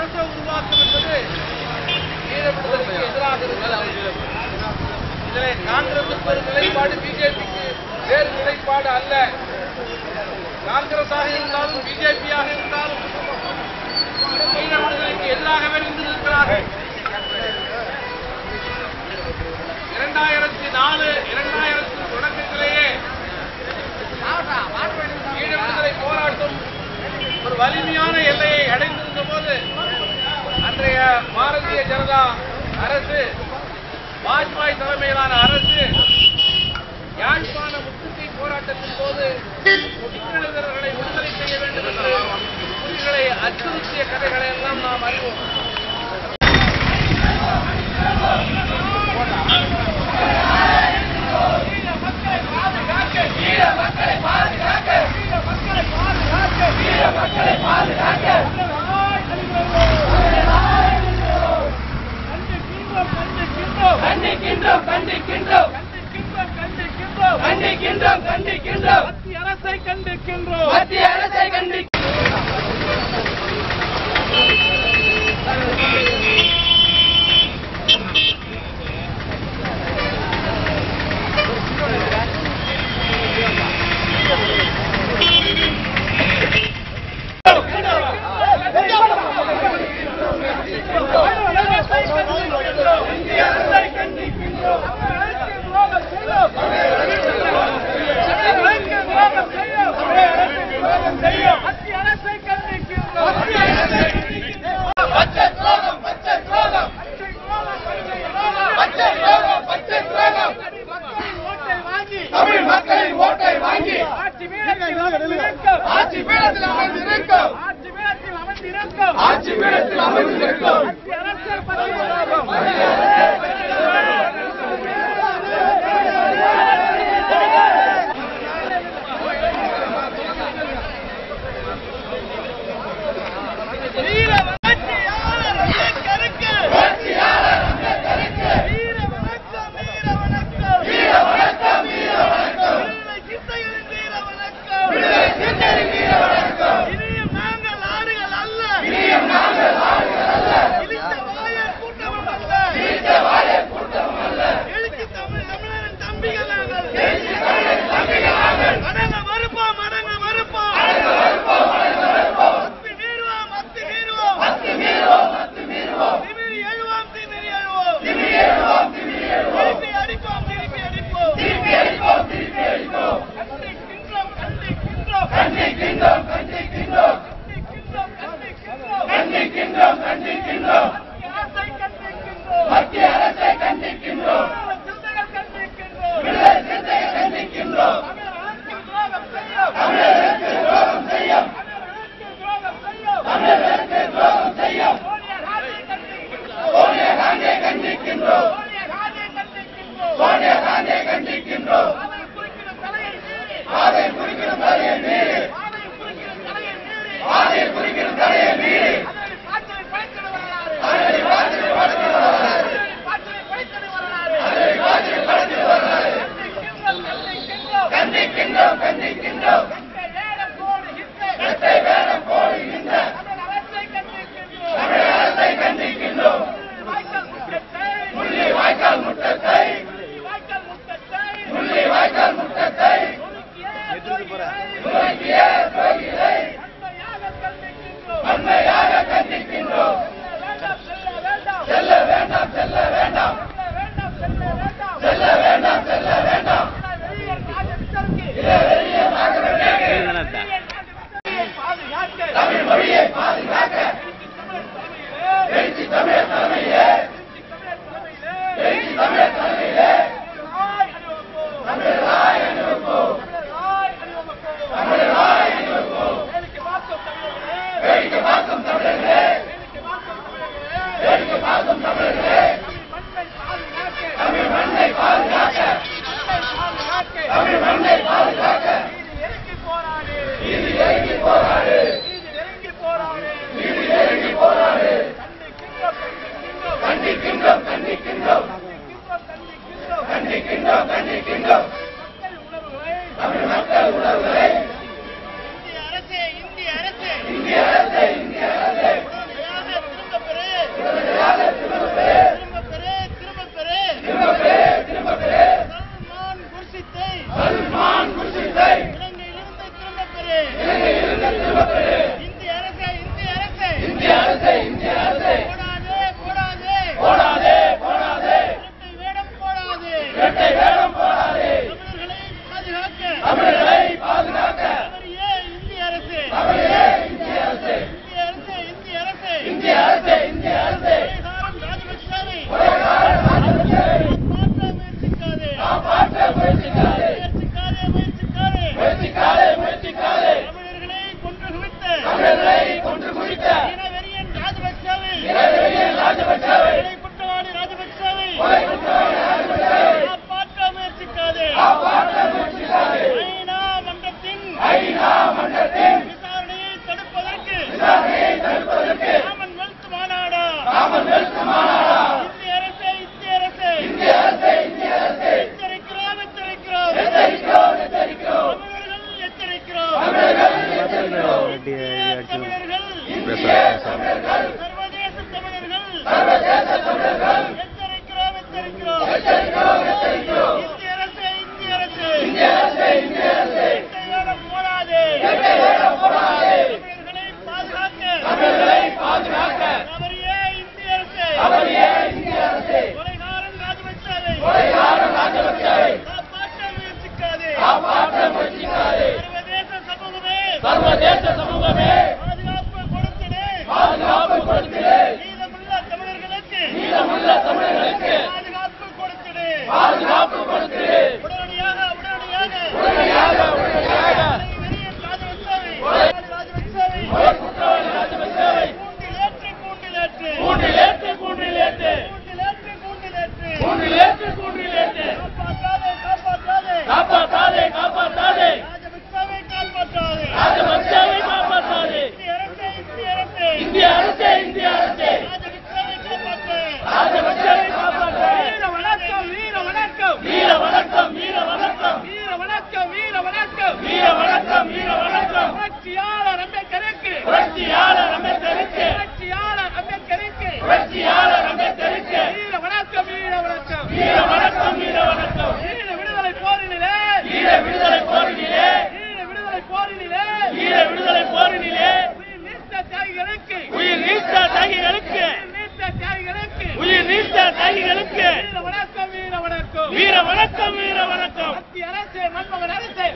அரச உருவாக்கம் என்பது எதிராக இருக்கிறது இதிலே காங்கிரசுக்கு ஒரு நிலைப்பாடு பிஜேபிக்கு வேறு நிலைப்பாடு அல்ல. காங்கிரஸாக இருந்தாலும் பிஜேபியாக இருந்தாலும் ஈழ விடுதலைக்கு எதிராகவே நின்று இருக்கிறார்கள் இரண்டாயிரத்தி நாலு இரண்டாயிரத்தி தொடக்கத்திலேயே ஈழ விடுதலை போராட்டம் ஒரு வலிமையான எல்லையை அடைந்திருந்த போது அன்றைய பாரதிய ஜனதா அரசு வாஜ்பாய் தலைமையிலான அரசு யாழ்ப்பாண முற்றுகை போராட்டத்தின் போது முக்கியர்களை விடுதலை செய்ய வேண்டும் என்று புலிகளை அச்சுறுத்திய கதைகளை எல்லாம் நாம் அறிவோம். கண்டிக்கின்றோம். கண்டிக்கின்றோம் கண்டிக்கின்றோம் கண்டிக்கின்றோம் மத்திய அரசை கண்டிக்கின்றோம் மத்திய அரசை மத்திய அரசை கண்டிக்கின்றோம்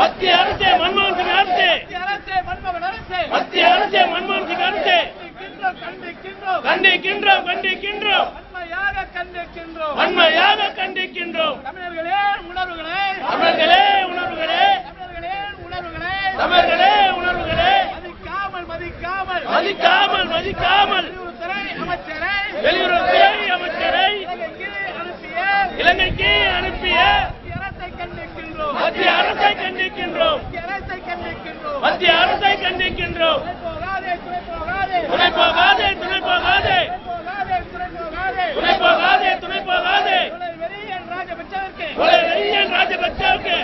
பத்திய அரசு ராஜபக்சேவுக்கு.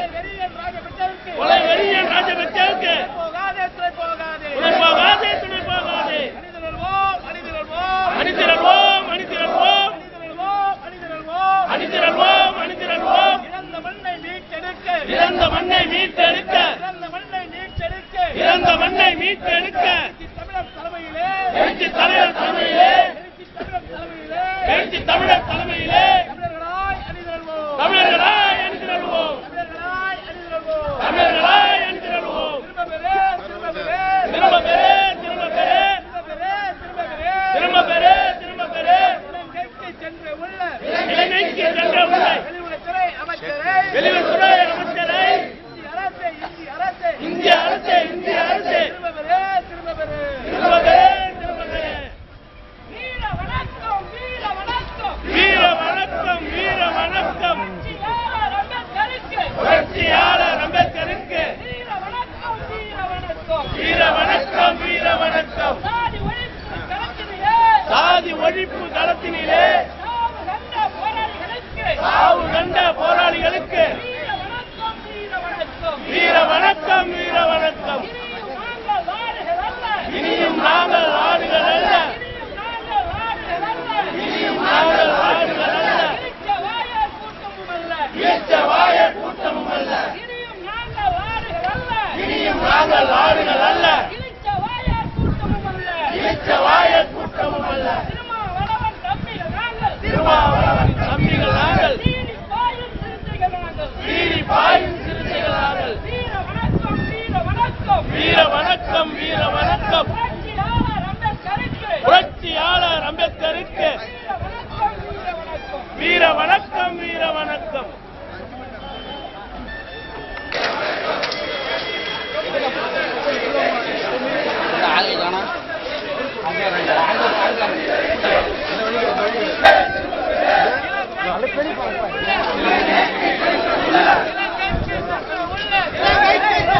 கொலை வெறியன் ராஜபக்சேவுக்கு. வீர வணக்கம் புரட்சியாளர் அம்பேத்கருக்கு வீர வணக்கம் வீர வணக்கம்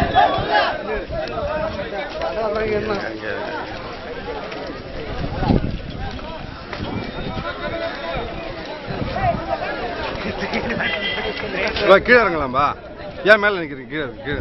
Yeah. வா, கீழே இறங்கலாம்பா ஏன் மேலே நிற்கிறீங்க கீழே கீழே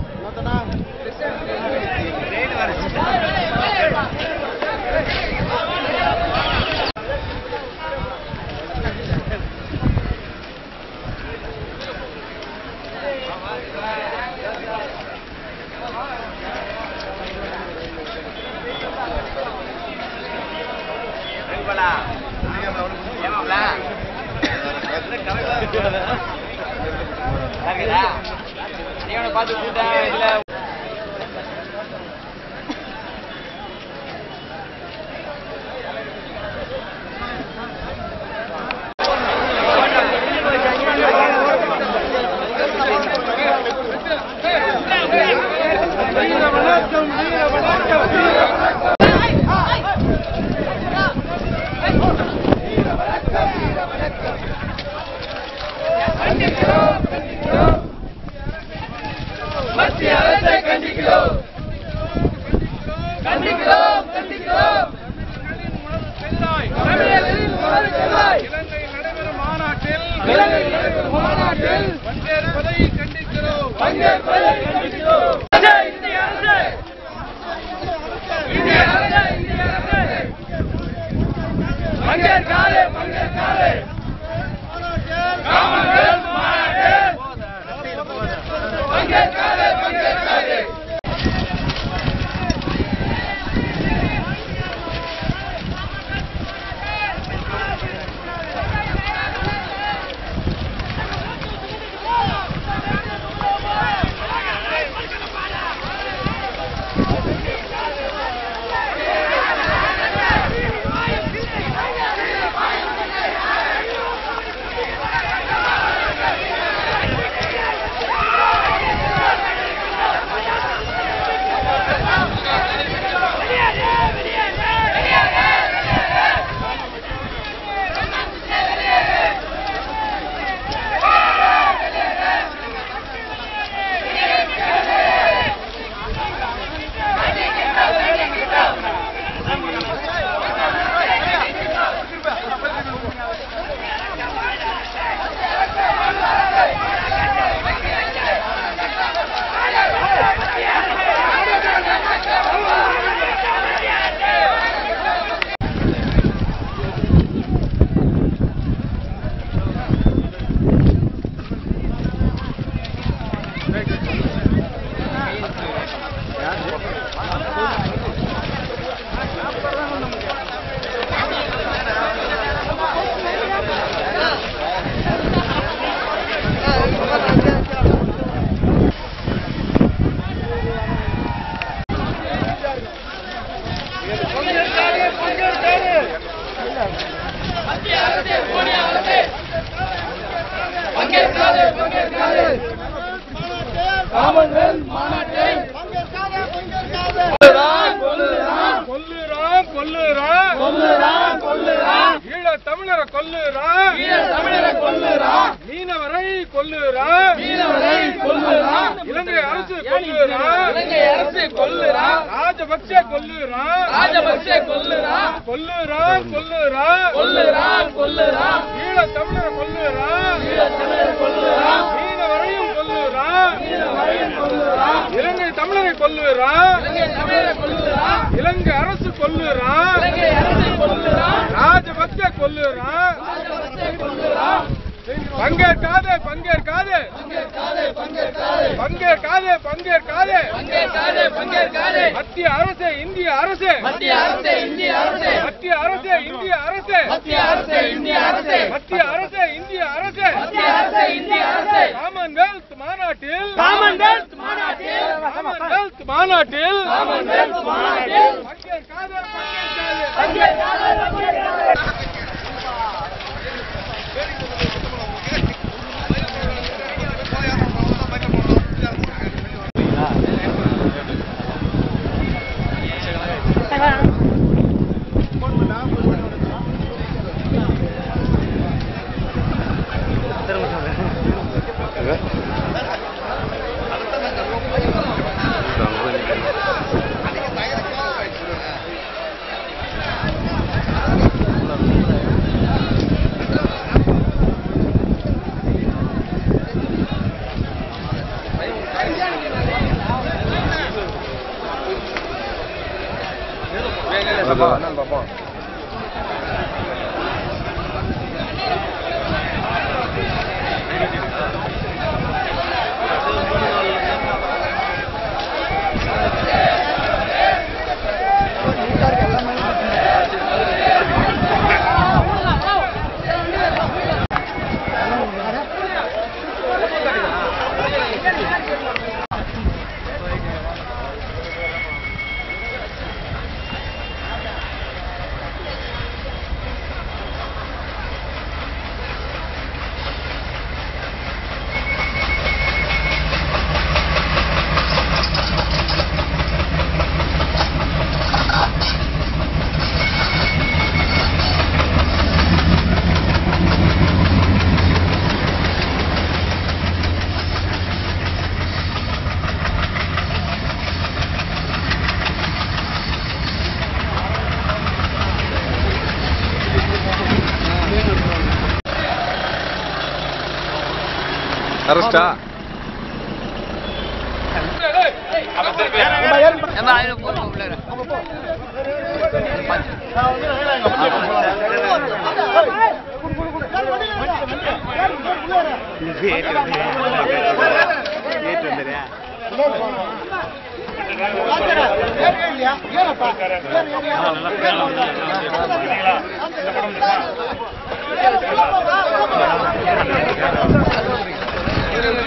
பார்த்து கொல்லுறான் பங்கேற்காதே பங்கேற்காதே. பங்கேற்காதே பங்கேற்காதே. பங்கேற்காதே மத்திய அரசு இந்திய அரசு. மத்திய அரசு இந்திய அரசு. மத்திய அரசு இந்திய அரசு. மத்திய அரசு இந்திய அரசு மத்திய அரசு இந்திய அரசு மத்திய அரசு இந்திய அரசு காமன்வெல்த் மாநாட்டில். காமன்வெல்த் மாநாட்டில். காமன்வெல்த் மாநாட்டில் காமன்வெல்த் மாநாட்டில் பங்கேற்காதே பங்கேற்காதே பங்கேற்காதே. அரெஸ்டா ஏறப்பா ¡Vamos,